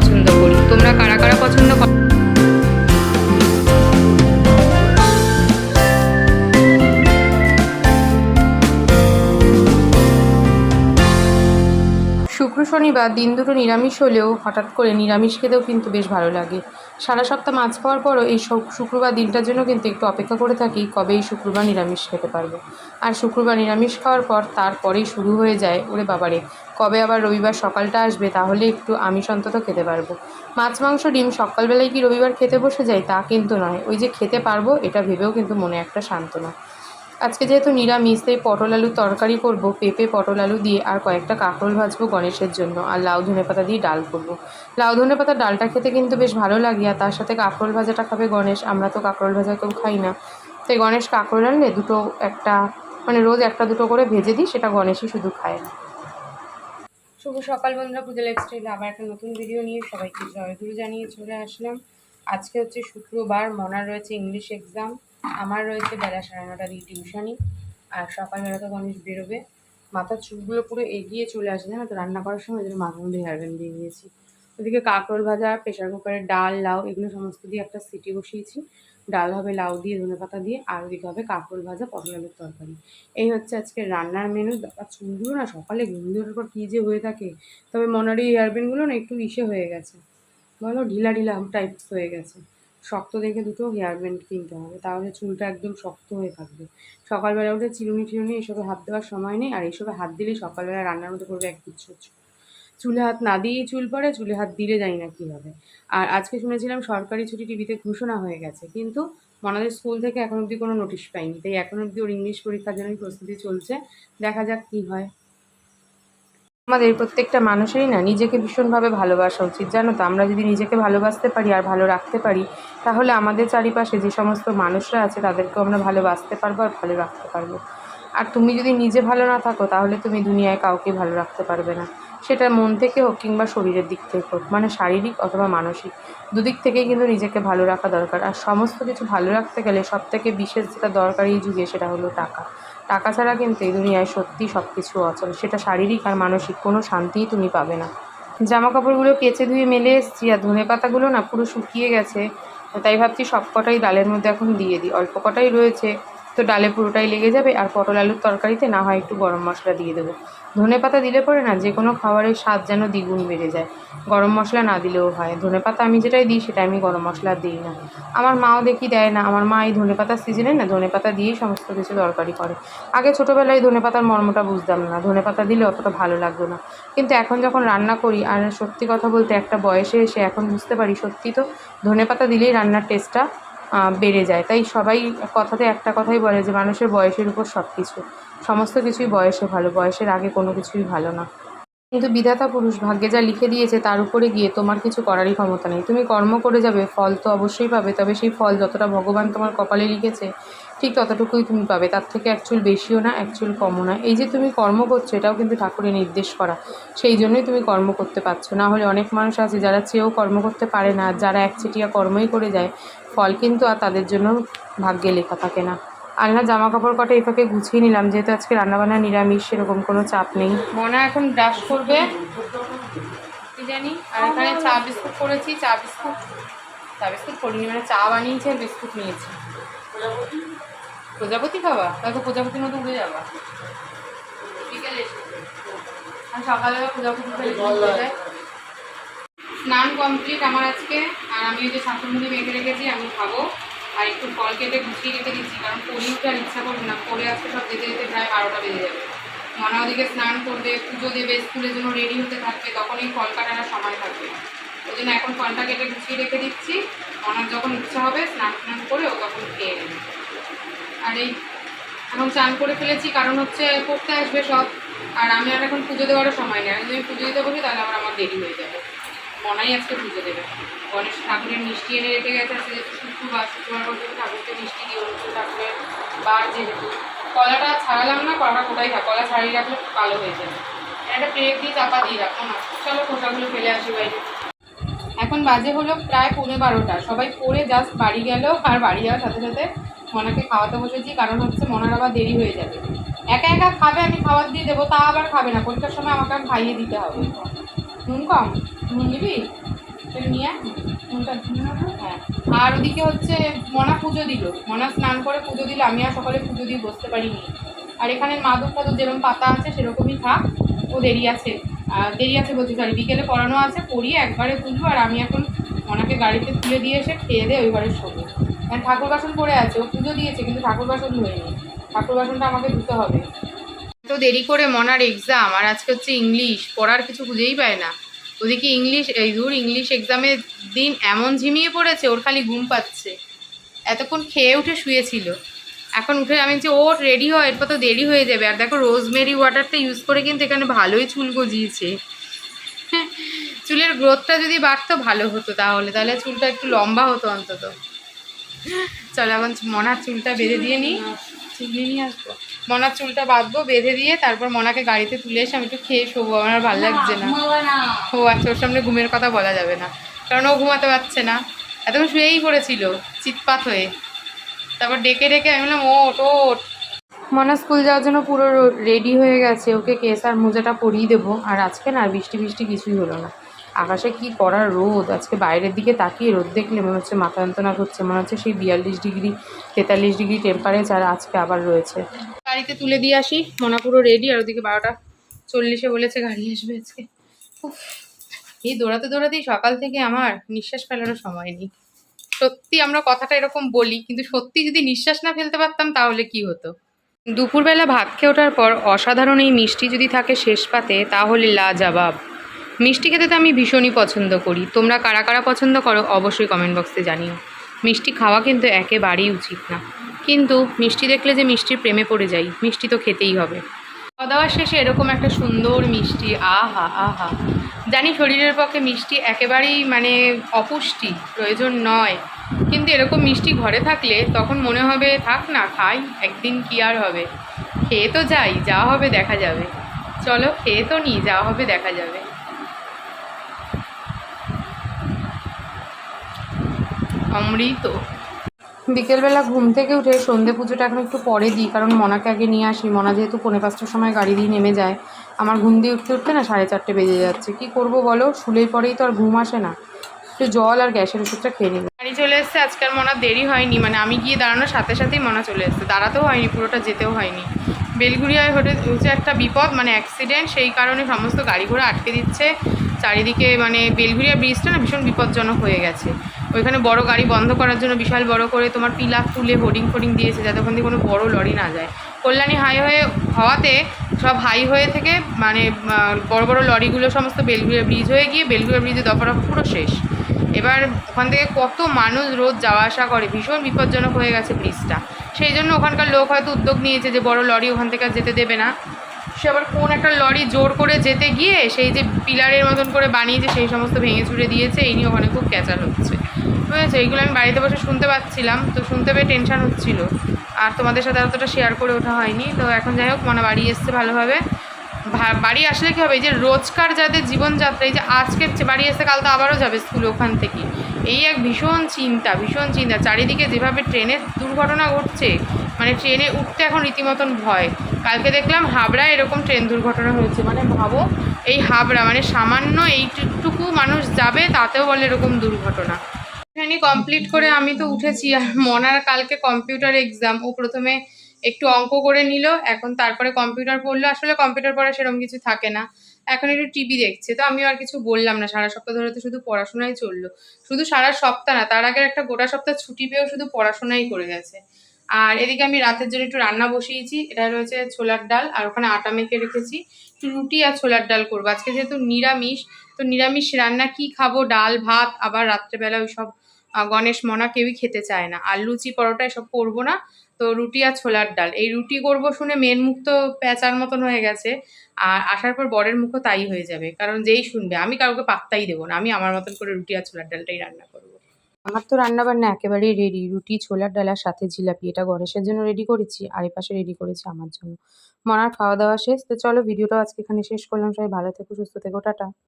পছন্দ করি তোমরা শনিবার দিন দুটো নিরামিষ হলেও হঠাৎ করে নিরামিষ খেতেও কিন্তু বেশ ভালো লাগে। সারা সপ্তাহ মাছ খাওয়ার পরও এই শুক্রবার দিনটার জন্য কিন্তু একটু অপেক্ষা করে থাকি কবে এই শুক্রবার নিরামিষ খেতে পারব। আর শুক্রবার নিরামিষ খাওয়ার পর তারপরেই শুরু হয়ে যায়, ওরে বাবারে, কবে আবার রবিবার সকালটা আসবে তাহলে একটু আমিষ অন্তত খেতে পারব। মাছ, মাংস, ডিম সকালবেলায় কি রবিবার খেতে বসে যাই তা কিন্তু নয়, ওই যে খেতে পারব এটা ভেবেও কিন্তু মনে একটা সান্ত্বনা। আজকে যেহেতু নিরামিষ, তাই পটল আলুর তরকারি করব, পেঁপে, পটল আলু দিয়ে, আর কয়েকটা কাঁকরোল ভাজবো গণেশের জন্য, আর লাউ ধনে পাতা দিয়ে ডাল করব। লাউ ধনে পাতার ডালটা খেতে কিন্তু বেশ ভালো লাগে, আর তার সাথে কাঁকরোল ভাজাটা খাবে গণেশ, আমরা তো কাঁকরোল ভাজা কেউ খাই না। তাই গণেশ কাঁকরোল আনলে দুটো একটা মানে রোজ একটা দুটো করে ভেজে দিই, সেটা গণেশই শুধু খায় না। শুভ সকাল বন্ধুরা, পুজো লাইফস্টাইলে আবার একটা নতুন ভিডিও নিয়ে সবাইকে জয়গুরু জানিয়ে চলে আসলাম। আজকে হচ্ছে শুক্রবার, মনার রয়েছে ইংলিশ এক্সাম আমার রয়েছে বেলা সাড়ে নটা দিয়ে আর সকালবেলা তো গণেশ বেরোবে। মাথার চুলগুলো পুরো এগিয়ে চলে আসে, জানো তো? রান্না করার সময় যেন মাথার মধ্যে হেয়ার ব্যান্ড দিয়ে দিয়েছি। ওদিকে কাঁকরোল ভাজা প্রেশার কুকারে ডাল, লাউ, এগুলো সমস্ত দিয়ে একটা সিটি বসিয়েছি। ডাল হবে লাউ দিয়ে, ধনে পাতা দিয়ে, আর ওদিকে হবে কাঁকরোল ভাজা, পটল আলুর তরকারি। এই হচ্ছে আজকে রান্নার মেনু বাবা, চুলগুলো না সকালে ঘুম দেওয়ার পর কী যে হয়ে থাকে। তবে মনারি হেয়ারব্যান্ডগুলো না একটু ইসে হয়ে গেছে। বলো ঢিলা ঢিলা টাইপস হয়ে গেছে। শক্ত দেখে দুটো হেয়ার ব্যান্ড কিনতে হবে, তাহলে চুলটা একদম শক্ত হয়ে থাকবে। সকালবেলা উঠে চিরুনি টিরুনি এসবে হাত দেওয়ার সময় নেই, আর এইসবে হাত দিলেই সকালবেলা রান্নার মধ্যে করবে এক গুচ্ছ চুল। হাত না দিয়েই চুল পড়ে, চুলে হাত দিলে জানি না কী হবে। আর আজকে শুনেছিলাম সরকারি ছুটি টিভিতে ঘোষণা হয়ে গেছে, কিন্তু মনাদের স্কুল থেকে এখন অবধি কোনো নোটিশ পাইনি, তাই এখন অবধি ওর ইংলিশ পরীক্ষার জন্যই প্রস্তুতি চলছে, দেখা যাক কী হয়। আমাদের প্রত্যেকটা মানুষেরই না নিজেকে ভীষণভাবে ভালোবাসা উচিত। জানো তো, আমরা যদি নিজেকে ভালোবাসতে পারি আর ভালো রাখতে পারি, তাহলে আমাদের চারিপাশে যে সমস্ত মানুষরা আছে তাদেরকেও আমরা ভালোবাসতে পারব আর ভালো রাখতে পারব। আর তুমি যদি নিজে ভালো না থাকো, তাহলে তুমি দুনিয়ায় কাউকে ভালো রাখতে পারবে না। সেটা মন থেকে হোক কিংবা শরীরের দিক থেকে হোক মানে শারীরিক অথবা মানসিক, দুদিক থেকেই কিন্তু নিজেকে ভালো রাখা দরকার। আর সমস্ত কিছু ভালো রাখতে গেলে সব থেকে বিশেষ যেটা দরকারি এই যুগে সেটা হলো টাকা। টাকা ছাড়া কিন্তু এই দুনিয়ায় সত্যি সব কিছু অচল। সেটা শারীরিক আর মানসিক, কোনো শান্তিই তুমি পাবে না। জামা কাপড়গুলো কেচে ধুয়ে মেলে এসেছি আর ধনে পাতাগুলো না পুরো শুকিয়ে গেছে। তাই ভাবছি সব কটাই ডালের মধ্যে এখন দিয়ে দিই। অল্প কটাই রয়েছে তো ডালে পুরোটাই লেগে যাবে আর পটল আলুর তরকারিতে না হয় একটু গরম মশলা দিয়ে দেবো। ধনে পাতা দিলে পরে না যে কোনো খাবারের স্বাদ যেন দ্বিগুণ বেড়ে যায়। গরম মশলা না দিলেও হয়। ধনে পাতা আমি যেটাই দিই সেটা আমি গরম মশলা দিই না। আমার মাও দেখি দেয় না। আমার মা এই ধনে পাতার সিজনে না ধনে পাতা দিয়েই সমস্ত কিছু তরকারি করে। আগে ছোটোবেলায় ধনে পাতার মর্মটা বুঝতাম না। ধনে পাতা দিলে অতটা ভালো লাগতো না। কিন্তু এখন যখন রান্না করি, আর সত্যি কথা বলতে একটা বয়সে এসে এখন বুঝতে পারি সত্যি তো ধনে পাতা দিলেই রান্নার টেস্টটা বেড়ে যায়। তাই সবাই কথাতে একটা কথাই বলে যে, মানুষের বয়সের উপর সব কিছু সমস্ত কিছুই বয়সে ভালো, বয়সের আগে কোনো কিছুই ভালো না। কিন্তু বিধাতা পুরুষ ভাগ্যে যা লিখে দিয়েছে, তার উপরে গিয়ে তোমার কিছু করারই ক্ষমতা নেই। তুমি কর্ম করে যাবে, ফল তো অবশ্যই পাবে, তবে সেই ফল যতটা ভগবান তোমার কপালে লিখেছে, ঠিক ততটুকুই তুমি পাবে। তার থেকে অ্যাকচুয়াল বেশিও না অ্যাকচুয়াল কমও না। এই যে তুমি কর্ম করছ, এটাও কিন্তু ঠাকুরের নির্দেশ করা। সেই জন্যই তুমি কর্ম করতে পারছ। না হলে অনেক মানুষ আছে যারা চেয়েও কর্ম করতে পারে না, যারা একচেটিয়া কর্মই করে যায় ফল কিন্তু আর তাদের জন্য ভাগ্যে লেখা থাকে না। আলনা জামা কাপড় কটা এই ফাঁকে গুছিয়ে নিলাম, যেহেতু আজকে রান্নাবান্না নিরামিষ, সেরকম কোনো চাপ নেই। মনা এখন ব্রাশ করবে। জানি? আর এখানে চা বিস্কুট করেছি, চা বিস্কুট চা বিস্কুট করিনি মানে চা বানিয়েছি আর বিস্কুট নিয়েছি। প্রজাপতি খাবা? তাহলে প্রজাপতির মতো উড়ে যাবা। বিকেলে এসে। আর সকালে প্রজাপতি খেলে? স্নান কমপ্লিট আমার আজকে। আর আমি ওই যে শাশুড়ি মেখে রেখেছি, আমি খাব। আর একটু ফল কেটে গুছিয়ে রেখে দিচ্ছি, কারণ পড়িতে আর ইচ্ছা করবে না। পরে আজকে সব যেতে যেতে প্রায় বারোটা বেজে যাবে। মনা ওদিকে স্নান করবে, পুজো দেবে, স্কুলের জন্য রেডি হতে থাকবে, তখনই ফল কাটার আর সময় থাকবে ওই জন্য এখন ফলটা কেটে গুছিয়ে রেখে দিচ্ছি। মনার যখন ইচ্ছা হবে, স্নান স্নান করে ও তখন খেয়ে নেবে। আর এই এখন চান করে ফেলেছি, কারণ হচ্ছে পড়তে আসবে সব। আর আমি আর এখন পুজো দেওয়ারও সময় নেই। আমি যদি পুজো দিতে বসি, তাহলে আবার আমার দেরি হয়ে যাবে। মনাই আজকে পুজো দেবে। গণেশ ঠাকুরের মিষ্টি এনে রেখে গেছে, আজকে শুক্রবার শুক্রবার পর্যন্ত ঠাকুরকে মিষ্টি দিয়ে অনুকূল ঠাকুরের বার যেহেতু। কলাটা ছাড়ালাম না, কলাটা কোথায় থাক, কলা ছাড়িয়ে রাখলে কালো হয়ে যাবে। একটা প্লেট দিয়ে চাপা দিয়ে রাখো না। চলো খোসাগুলো ফেলে আসি বাইরে। এখন বাজে হলো প্রায় পৌনে বারোটা। সবাই পড়ে জাস্ট বাড়ি গেল, আর বাড়ি যাওয়ার সাথে সাথে মনাকে খাওয়াতে বসেছি, কারণ হচ্ছে মনার আবার দেরি হয়ে যাবে। একা একা খাবে, আমি খাবার দিয়ে দেবো, তা আবার খাবে না। পরীক্ষার সময় আমাকে আমি খাইয়ে দিতে হবে। নুন কম? নুন নিবি নিয়ে। কোনটা? হ্যাঁ। আর ওদিকে হচ্ছে মনা পুজো দিল। মনা স্নান করে পুজো দিল। আমি আর সকালে পুজো দিয়ে বসতে পারিনি। আর এখানে মাদুর ফাদুর যেরকম পাতা আছে সেরকমই থাক। ও দেরি আছে। আর দেরি আছে বলছি সরি বিকেলে পড়ানো আছে। পড়িয়ে একবারে তুলবো। আর আমি এখন মনাকে গাড়িতে তুলে দিয়ে এসে খেয়ে দিয়ে ওই ঘরে শোবো। আর ঠাকুর বাসন পড়ে আছে। ও পুজো দিয়েছে কিন্তু ঠাকুর বাসন ধুয়েনি। ঠাকুর বাসনটা আমাকে ধুতে হবে। তো দেরি করে মনার এক্সাম আর আজকে হচ্ছে ইংলিশ পড়ার কিছু খুঁজেই পায় না। ওদিকে ইংলিশ এই দূর ইংলিশ এক্সামের দিন এমন ঝিমিয়ে পড়েছে, ওর খালি ঘুম পাচ্ছে। এতক্ষণ খেয়ে উঠে শুয়েছিল। এখন উঠে আমি যে ওর রেডি হয় এরপর তো দেরি হয়ে যাবে। আর দেখো রোজমেরি ওয়াটারটা ইউজ করে কিন্তু এখানে ভালোই চুল গজিয়েছে। চুলের গ্রোথটা যদি বাড়তো, ভালো হতো তাহলে। তাহলে চুলটা একটু লম্বা হতো অন্তত। চলো এখন মনার চুলটা বেঁধে দিয়ে নিই নিয়ে আসব। মনার চুলটা বাঁধবো, বেঁধে দিয়ে তারপর মনাকে গাড়িতে তুলে এসে আমি একটু খেয়ে শোবো, আমার ভালো লাগছে না। ও আচ্ছা ওর সামনে ঘুমের কথা বলা যাবে না। কারণ ও ঘুমাতে পারছে না। এতক্ষণ শুয়েই পড়েছিল, চিৎপাত হয়ে। তারপর ডেকে ডেকে আমি বললাম ওট ওট মনা স্কুল যাওয়ার জন্য পুরো রেডি হয়ে গেছে। ওকে কেস আর মোজাটা পরিয়ে দেবো। আর আজকে না বৃষ্টি বৃষ্টি কিছুই হলো না। আকাশে কি করার রোদ? আজকে বাইরের দিকে তাকিয়ে রোদ দেখলে মনে হচ্ছে মাথা যন্ত্রণা করছে, মনে হচ্ছে সেই বিয়াল্লিশ ডিগ্রি, তেতাল্লিশ ডিগ্রি টেম্পারেচার আজকে আবার রয়েছে। গাড়িতে তুলে দিয়ে আসি, মনা পুরো রেডি আর ওদিকে বারোটা চল্লিশে বলেছে গাড়ি আসবে আজকে। এই দৌড়াতে দৌড়াতেই সকাল থেকে আমার নিঃশ্বাস ফেলারও সময় নেই। সত্যি আমরা কথাটা এরকম বলি, কিন্তু সত্যি যদি নিঃশ্বাস না ফেলতে পারতাম তাহলে কি হতো? দুপুরবেলা ভাত খেয়ে ওঠার পর অসাধারণ এই মিষ্টি যদি থাকে শেষ পাতে, তাহলে লাজবাব। মিষ্টি খেতে তো আমি ভীষণই পছন্দ করি। তোমরা কারা কারা পছন্দ করো অবশ্যই কমেন্ট বক্সে জানিও। মিষ্টি খাওয়া কিন্তু একেবারেই উচিত না। কিন্তু মিষ্টি দেখলে যে মিষ্টির প্রেমে পড়ে যাই, মিষ্টি তো খেতেই হবে। খাওয়া দাওয়ার শেষে এরকম একটা সুন্দর মিষ্টি, আহা আহা। জানি শরীরের পক্ষে মিষ্টি একেবারেই মানে অপুষ্টি, প্রয়োজন নয়। কিন্তু এরকম মিষ্টি ঘরে থাকলে তখন মনে হবে, থাক না, খাই, একদিন কি আর হবে? খেয়ে তো যাই, যা হবে দেখা যাবে। চলো, খেয়ে তো নি, যা হবে দেখা যাবে। অমৃত। বিকেলবেলা ঘুম থেকে উঠে সন্ধে পুজোটা এখন একটু পরে দিই কারণ মনাকে আগে নিয়ে আসি। মনা যেহেতু পৌনে পাঁচটার সময় গাড়ি দিয়ে নেমে যায় আমার ঘুম দিয়ে উঠতে উঠতে না সাড়ে চারটে বেজে যাচ্ছে। কি করব বলো? শুলেই পরেই তো আর ঘুম আসে না। একটু জল আর গ্যাসের ওষুধটা খেয়ে নিলাম। গাড়ি চলে এসছে আজকাল মনা দেরি হয়নি। মানে আমি গিয়ে দাঁড়ানোর সাথে সাথেই মনা চলে এসছে। দাঁড়াতেও হয়নি পুরোটা যেতেও হয়নি। বেলগুড়িয়ায় হতে হচ্ছে একটা বিপদ মানে অ্যাক্সিডেন্ট সেই কারণে সমস্ত গাড়ি ঘোড়া আটকে দিচ্ছে। চারিদিকে মানে বেলঘুরিয়া ব্রিজটা না ভীষণ বিপজ্জনক হয়ে গেছে। ওইখানে বড় গাড়ি বন্ধ করার জন্য বিশাল বড় করে তোমার পিলার তুলে হোর্ডিং ফোর্ডিং দিয়েছে যাতে ওখান থেকে কোনো বড় লরি না যায়। কল্যাণী হাইওয়ে হওয়াতে সব হাইওয়ে থেকে মানে বড় বড় লরিগুলো সমস্ত বেলঘুরিয়া ব্রিজ হয়ে গিয়ে বেলঘুরিয়া ব্রিজে দফারফ পুরো শেষ। এবার ওখান থেকে কত মানুষ রোজ যাওয়া আসা করে, ভীষণ বিপজ্জনক হয়ে গেছে ব্রিজটা সেই জন্য ওখানকার লোক হয়তো উদ্যোগ নিয়েছে যে বড় লরি ওখান থেকে যেতে দেবে না। সে আবার কোন একটা লরি জোর করে যেতে গিয়ে সেই যে পিলারের মতন করে বানিয়েছে, সেই সমস্ত ভেঙে চুরে দিয়েছে, এই নিয়ে ওখানে খুব ক্যাচাল হচ্ছে। বুঝেছ এইগুলো আমি বাড়িতে বসে শুনতে পাচ্ছিলাম, তো শুনতে পেয়ে টেনশান হচ্ছিল। আর তোমাদের সাথে অতটা শেয়ার করে ওঠা হয়নি, তো এখন যাই হোক, মনে বাড়ি এসছে ভালোভাবে। বাড়ি আসলে কী হবে, এই যে রোজকার যাদের জীবনযাত্রা, এই যে আজকের বাড়ি এসে কাল তো আবারও যাবে স্কুল ওখান থেকে। এই এক ভীষণ চিন্তা ভীষণ চিন্তা। চারিদিকে যেভাবে ট্রেনের দুর্ঘটনা ঘটছে মানে ট্রেনে উঠতে এখন রীতিমতন ভয়। কালকে দেখলাম হাবড়ায় এরকম ট্রেন দুর্ঘটনা হয়েছে মানে ভাবো, এই হাবড়া মানে সামান্য এইটুকু মানুষ যাবে, তাতেও বলে এরকম দুর্ঘটনা। এখানে কমপ্লিট করে আমি তো উঠেছি। আর মনার কালকে কম্পিউটার এক্সাম ও প্রথমে একটু অঙ্ক করে নিল, এখন তারপরে কম্পিউটার পড়ল। আসলে কম্পিউটার পড়া সেরকম কিছু থাকে না। এখন একটু টিভি দেখছে। তো আমি আর কিছু বললাম না। সারা সপ্তাহ ধরে তো শুধু পড়াশোনাই চলল। শুধু সারা সপ্তাহ না, তার আগের একটা গোটা সপ্তাহ ছুটি পেয়েও শুধু পড়াশোনাই করে গেছে। আর এদিকে আমি রাতের জন্য একটু রান্না বসিয়েছি। এটা রয়েছে ছোলার ডাল, আর ওখানে আটা মেখে রেখেছি। একটু রুটি আর ছোলার ডাল করব। আজকে যেহেতু নিরামিষ, তো নিরামিষ রান্না কি খাব? ডাল, ভাত, আবার রাত্রেবেলা ওই সব গণেশ মনা কেউই খেতে চায় না। আর লুচি পরোটা এসব করব না, তো রুটি আর ছোলার ডাল। এই রুটি করব শুনে মেয়ের মুখ তো প্যাঁচার মতন হয়ে গেছে, আর আসার পর বরের মুখও তাই হয়ে যাবে, কারণ যেই শুনবে, আমি কাউকে পাত্তাই দেবো না, আমি আমার মতন করে রুটি আর ছোলার ডালটাই রান্না করব। আমার তো রান্না বান্না একেবারেই রেডি রুটি, ছোলার ডালার সাথে জিলাপি, এটা গণেশের জন্য রেডি করেছি, আর এই পাশে রেডি করেছি আমার জন্য। মনার খাওয়া দাওয়া শেষ, তো চলো ভিডিওটা আজকে এখানে শেষ করলাম, সবাই ভালো থেকো, সুস্থ থেকো, টাটা।